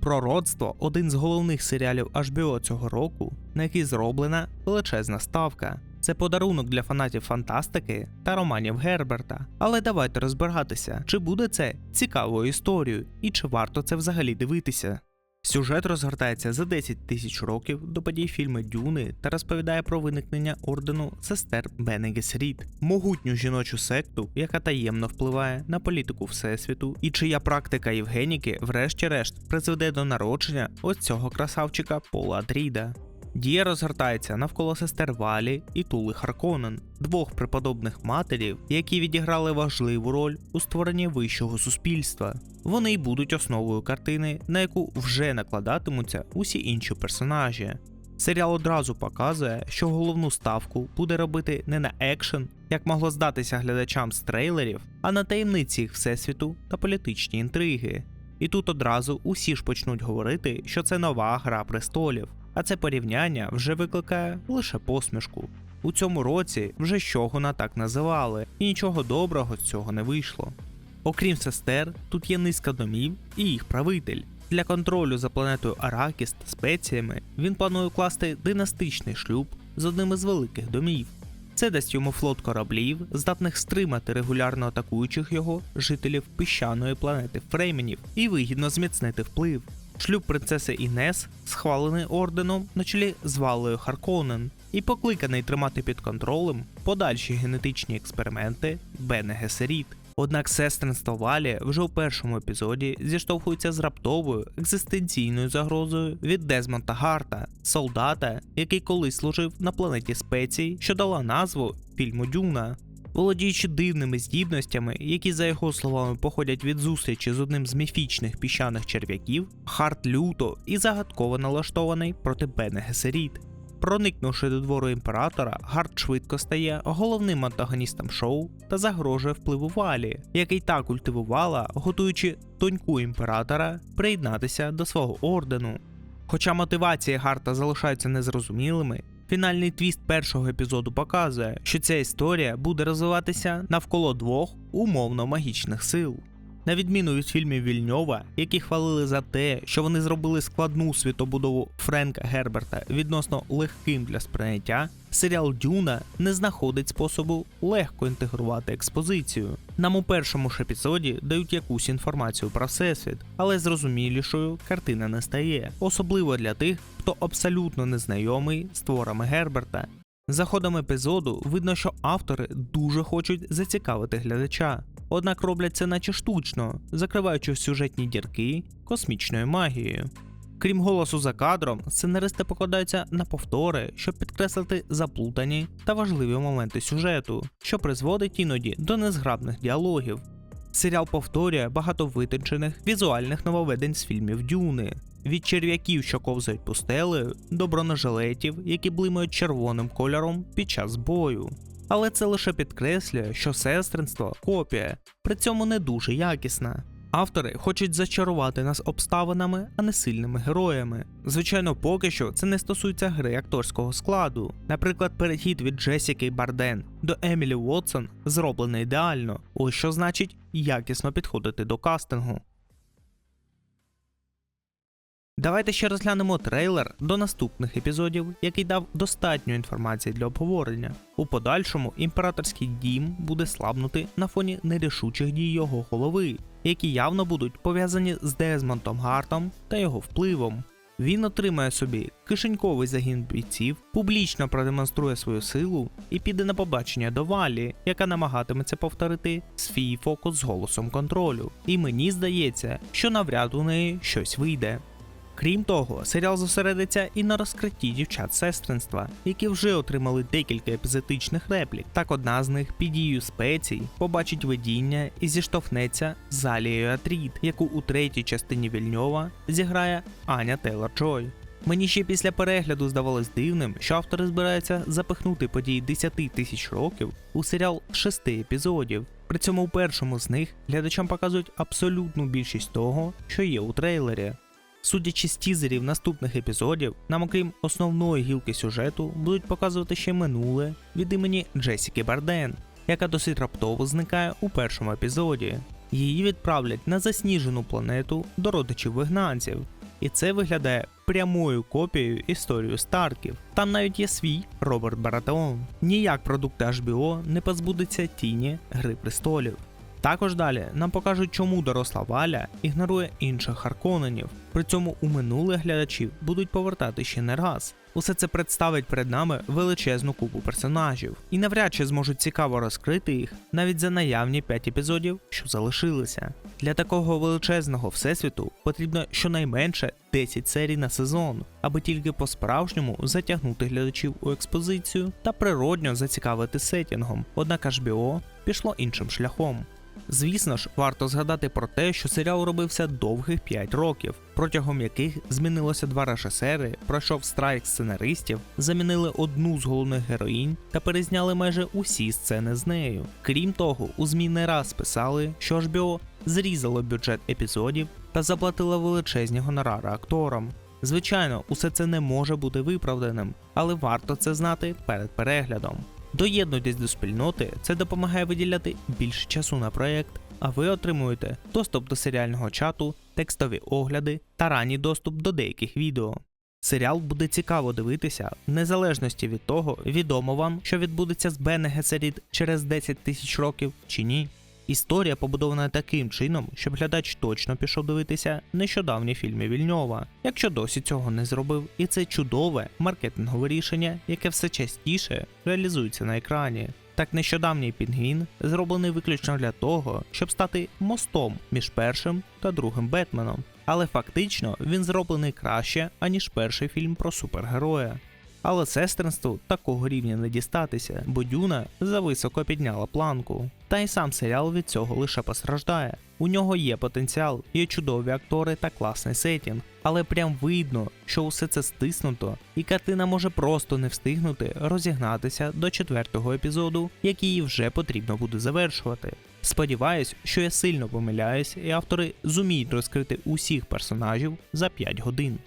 Пророцтво один з головних серіалів HBO цього року, на який зроблена величезна ставка. Це подарунок для фанатів фантастики та романів Герберта. Але давайте розбиратися, чи буде це цікавою історією і чи варто це взагалі дивитися. Сюжет розгортається за 10 тисяч років до подій фільму Дюни та розповідає про виникнення ордену сестер Бене Гесеріт, могутню жіночу секту, яка таємно впливає на політику всесвіту, і чия практика Євгеніки, врешті-решт, призведе до народження ось цього красавчика Пола Атріда. Дія розгортається навколо сестер Валі і Тули Харконен, двох преподобних матерів, які відіграли важливу роль у створенні вищого суспільства. Вони й будуть основою картини, на яку вже накладатимуться усі інші персонажі. Серіал одразу показує, що головну ставку буде робити не на екшен, як могло здатися глядачам з трейлерів, а на таємниці їх всесвіту та політичні інтриги. І тут одразу усі ж почнуть говорити, що це нова гра престолів. А це порівняння вже викликає лише посмішку. У цьому році вже щогона так називали, і нічого доброго з цього не вийшло. Окрім сестер, тут є низка домів і їх правитель. Для контролю за планетою Аракіс та спеціями він планує укласти династичний шлюб з одним із великих домів. Це дасть йому флот кораблів, здатних стримати регулярно атакуючих його жителів піщаної планети Фрейменів і вигідно зміцнити вплив. Шлюб принцеси Інес схвалений орденом на чолі з Валею Харконен і покликаний тримати під контролем подальші генетичні експерименти Бене Гесеріт. Однак сестринство Валі вже у першому епізоді зіштовхується з раптовою екзистенційною загрозою від Дезмонта Гарта, солдата, який колись служив на планеті спецій, що дала назву фільму Дюна. Володіючи дивними здібностями, які, за його словами, походять від зустрічі з одним з міфічних піщаних черв'яків, Харт люто і загадково налаштований проти Бене Гесеріт. Проникнувши до двору імператора, Гарт швидко стає головним антагоністом шоу та загрожує впливу Валі, який так культивувала, готуючи доньку імператора приєднатися до свого ордену. Хоча мотивації Гарта залишаються незрозумілими, фінальний твіст першого епізоду показує, що ця історія буде розвиватися навколо двох умовно магічних сил. На відміну від фільмів Вільньова, які хвалили за те, що вони зробили складну світобудову Френка Герберта відносно легким для сприйняття, серіал Дюна не знаходить способу легко інтегрувати експозицію. Нам у першому ж епізоді дають якусь інформацію про всесвіт, але зрозумілішою картина не стає, особливо для тих, хто абсолютно незнайомий з творами Герберта. За ходом епізоду видно, що автори дуже хочуть зацікавити глядача, однак роблять це наче штучно, закриваючи сюжетні дірки космічною магією. Крім голосу за кадром, сценаристи покладаються на повтори, щоб підкреслити заплутані та важливі моменти сюжету, що призводить іноді до незграбних діалогів. Серіал повторює багато витончених візуальних нововведень з фільмів Дюни. Від черв'яків, що ковзають пустелею, до бронежилетів, які блимають червоним кольором під час бою. Але це лише підкреслює, що сестринство копія, при цьому не дуже якісна. Автори хочуть зачарувати нас обставинами, а не сильними героями. Звичайно, поки що це не стосується гри акторського складу. Наприклад, перехід від Джесіки Барден до Емілі Уотсон зроблений ідеально, ось що значить якісно підходити до кастингу. Давайте ще розглянемо трейлер до наступних епізодів, який дав достатньо інформації для обговорення. У подальшому імператорський дім буде слабнути на фоні нерішучих дій його голови, які явно будуть пов'язані з Дезмонтом Гартом та його впливом. Він отримає собі кишеньковий загін бійців, публічно продемонструє свою силу і піде на побачення до Валі, яка намагатиметься повторити свій фокус з голосом контролю. І мені здається, що навряд у неї щось вийде. Крім того, серіал зосередиться і на розкритті дівчат сестринства, які вже отримали декілька епізодичних реплік. Так одна з них під дією спецій побачить видіння і зіштовхнеться з Алією Атрід, яку у третій частині Вільньова зіграє Аня Тейлор Джой. Мені ще після перегляду здавалось дивним, що автори збираються запихнути події 10 тисяч років у серіал 6 епізодів. При цьому у першому з них глядачам показують абсолютну більшість того, що є у трейлері. Судячи з тізерів наступних епізодів, нам окрім основної гілки сюжету будуть показувати ще минуле від імені Джесіки Барден, яка досить раптово зникає у першому епізоді. Її відправлять на засніжену планету до родичів вигнанців. І це виглядає прямою копією історії Старків. Там навіть є свій Роберт Баратеон. Ніяк продукти HBO не позбудеться тіні Гри престолів. Також далі нам покажуть, чому доросла Валя ігнорує інших Харконенів. При цьому у минулих глядачів будуть повертати ще не раз. Усе це представить перед нами величезну купу персонажів, і навряд чи зможуть цікаво розкрити їх навіть за наявні 5 епізодів, що залишилися. Для такого величезного всесвіту потрібно щонайменше 10 серій на сезон, аби тільки по-справжньому затягнути глядачів у експозицію та природньо зацікавити сетінгом. Однак HBO пішло іншим шляхом. Звісно ж, варто згадати про те, що серіал робився довгих 5 років, протягом яких змінилося два режисери, пройшов страйк сценаристів, замінили одну з головних героїнь та перезняли майже усі сцени з нею. Крім того, у ЗМІ не раз писали, що HBO зрізало бюджет епізодів та заплатило величезні гонорари акторам. Звичайно, усе це не може бути виправданим, але варто це знати перед переглядом. Доєднуйтесь до спільноти, це допомагає виділяти більше часу на проект, а ви отримуєте доступ до серіального чату, текстові огляди та ранній доступ до деяких відео. Серіал буде цікаво дивитися, в незалежності від того, відомо вам, що відбудеться з Бене Гесеріт через 10 тисяч років чи ні. Історія побудована таким чином, щоб глядач точно пішов дивитися нещодавні фільми Вільньова, якщо досі цього не зробив, і це чудове маркетингове рішення, яке все частіше реалізується на екрані. Так нещодавній пінгвін зроблений виключно для того, щоб стати мостом між першим та другим Бетменом. Але фактично він зроблений краще, аніж перший фільм про супергероя. Але сестринству такого рівня не дістатися, бо Дюна зависоко підняла планку. Та й сам серіал від цього лише постраждає. У нього є потенціал, є чудові актори та класний сетінг, але прям видно, що усе це стиснуто, і картина може просто не встигнути розігнатися до четвертого епізоду, який її вже потрібно буде завершувати. Сподіваюсь, що я сильно помиляюсь, і автори зуміють розкрити усіх персонажів за 5 годин.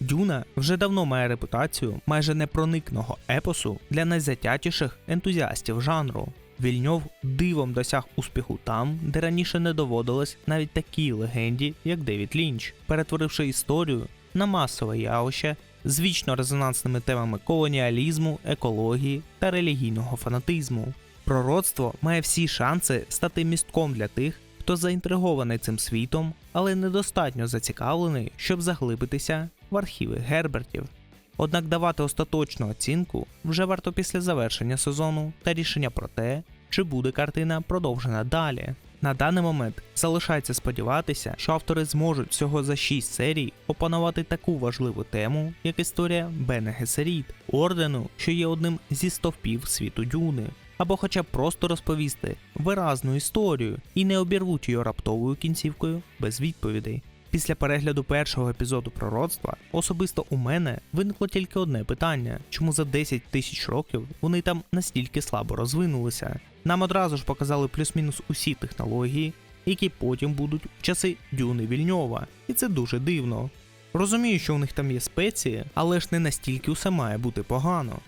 Дюна вже давно має репутацію майже непроникного епосу для найзатятіших ентузіастів жанру. Вільньов дивом досяг успіху там, де раніше не доводилось навіть такій легенді, як Девід Лінч, перетворивши історію на масове явище з вічно резонансними темами колоніалізму, екології та релігійного фанатизму. Пророцтво має всі шанси стати містком для тих, хто заінтригований цим світом, але недостатньо зацікавлений, щоб заглибитися в архіви Гербертів. Однак давати остаточну оцінку вже варто після завершення сезону та рішення про те, чи буде картина продовжена далі. На даний момент залишається сподіватися, що автори зможуть всього за 6 серій опанувати таку важливу тему, як історія Бене Гесеріт, ордену, що є одним зі стовпів світу Дюни, або хоча б просто розповісти виразну історію і не обірвуть її раптовою кінцівкою без відповідей. Після перегляду першого епізоду пророцтва особисто у мене виникло тільки одне питання: чому за 10 тисяч років вони там настільки слабо розвинулися? Нам одразу ж показали плюс-мінус усі технології, які потім будуть в часи Дюни Вільньова, і це дуже дивно. Розумію, що у них там є спеції, але ж не настільки усе має бути погано.